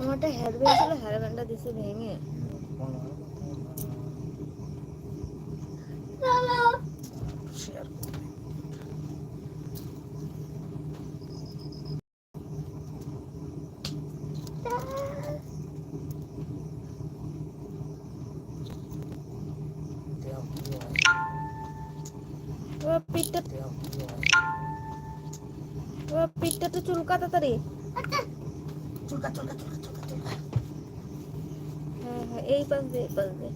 আমারটা hair band ছিল hair ব্যান্ডটা দিছে ভেঙে। পিঠটা পিঠটা তো চুলকা তাড়াতাড়ি চুলকা চুলকা চুলকা চুলকা চুলকা। হ্যাঁ হ্যাঁ এই পাশ দিয়ে এই পাশ দিয়ে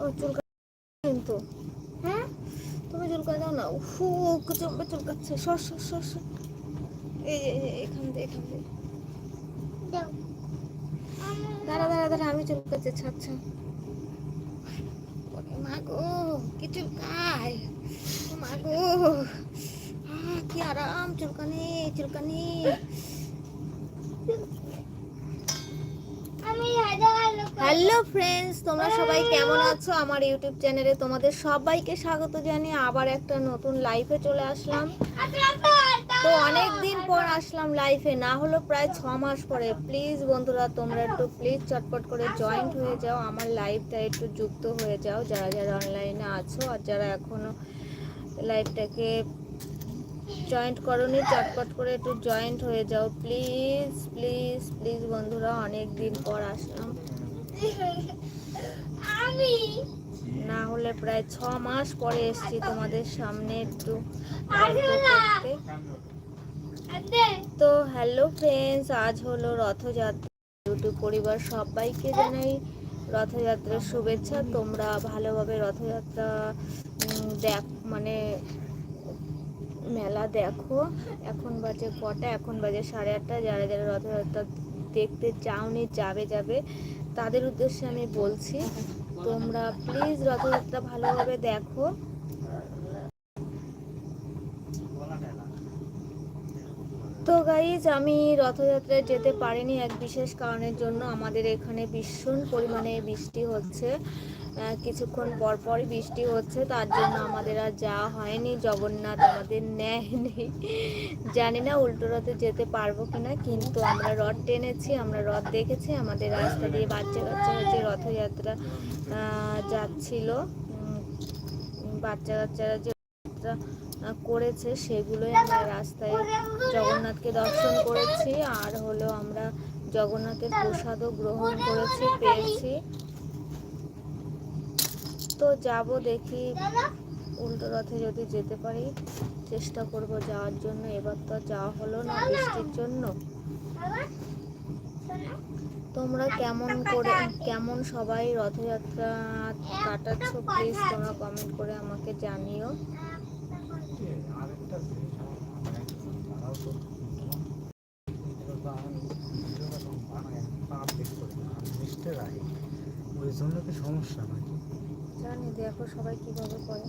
ও চুলকা কিন্তু হ্যাঁ? তুমি চুলকা দাও না। উফু চুলকা চুলকাচ্ছে। সর সর সর সর। এই এখান দিয়ে এখান দিয়ে। দাঁড়া দাঁড়া দাঁড়া আমি চুলকাচ্ছি আচ্ছা আচ্ছা ওরে মা গো কি চুলকায়? ও মা গো। আহ, কি আরাম চুলকানি চুলকানি হ্যালো ফ্রেন্ডস তোমরা সবাই কেমন আছো? আমার ইউটিউব চ্যানেলে তোমাদের সবাইকে স্বাগত জানিয়ে আবার একটা নতুন লাইফে চলে আসলাম। তো অনেক দিন পর আসলাম লাইফে না হলো প্রায় ছ মাস পরে। প্লিজ বন্ধুরা, তোমরা একটু প্লিজ চটপট করে জয়েন্ট হয়ে যাও। আমার লাইফটা একটু যুক্ত হয়ে যাও, যারা যারা অনলাইনে আছো আর যারা এখনও লাইফটাকে জয়েন্ট করনি চটপট করে একটু জয়েন্ট হয়ে যাও। প্লিজ প্লিজ প্লিজ বন্ধুরা অনেক দিন পর আসলাম। আমি না হলে প্রায় ছ মাস পরে এসেছি তোমাদের সামনে একটু তো হ্যালো ফ্রেন্ডস আজ হলো রথযাত্রা। ইউটিউব পরিবার সবাইকে জানাই রথযাত্রার শুভেচ্ছা। তোমরা ভালোভাবে রথযাত্রা দেখ মানে মেলা দেখো। এখন বাজে কটা? এখন বাজে সাড়ে আটটা। যারা যারা রথযাত্রা দেখতে চাওনি, যাবে যাবে, তাদের উদ্দেশ্যে আমি বলছি, তোমরা প্লিজ রথযাত্রা ভালোভাবে দেখো। তো গাইজ আমি রথযাত্রায় যেতে পারিনি এক বিশেষ কারণের জন্য। আমাদের এখানে ভীষণ পরিমাণে বৃষ্টি হচ্ছে। কিছুক্ষণ পর পরই বৃষ্টি হচ্ছে, তার জন্য আমাদের আর যাওয়া হয়নি। জগন্নাথ আমাদের নেয়নি। জানি না উল্টো রথে যেতে পারব কিনা, কিন্তু আমরা রথ টেনেছি, আমরা রথ দেখেছি, আমাদের রাস্তা দিয়ে বাচ্চা কাচ্চা হচ্ছে রথযাত্রা যাচ্ছিল। বাচ্চা কাচ্চারা যে করেছে, সেগুলোই আমরা রাস্তায় জগন্নাথকে দর্শন করেছি, আর হলো আমরা জগন্নাথের প্রসাদও গ্রহণ করেছি, পেয়েছি। তো যাব দেখি। উল্টো রথে যদি যেতে পারি, চেষ্টা করব যাওয়ার জন্য। এবার তো যাওয়া হলো না বৃষ্টির জন্য। তোমরা কেমন করে, কেমন সবাই রথযাত্রা কাটাচ্ছ? প্লিজ তোমরা কমেন্ট করে আমাকে জানিও। জন্য কি সমস্যা নাকি? জানি দেখো সবাই কীভাবে করে।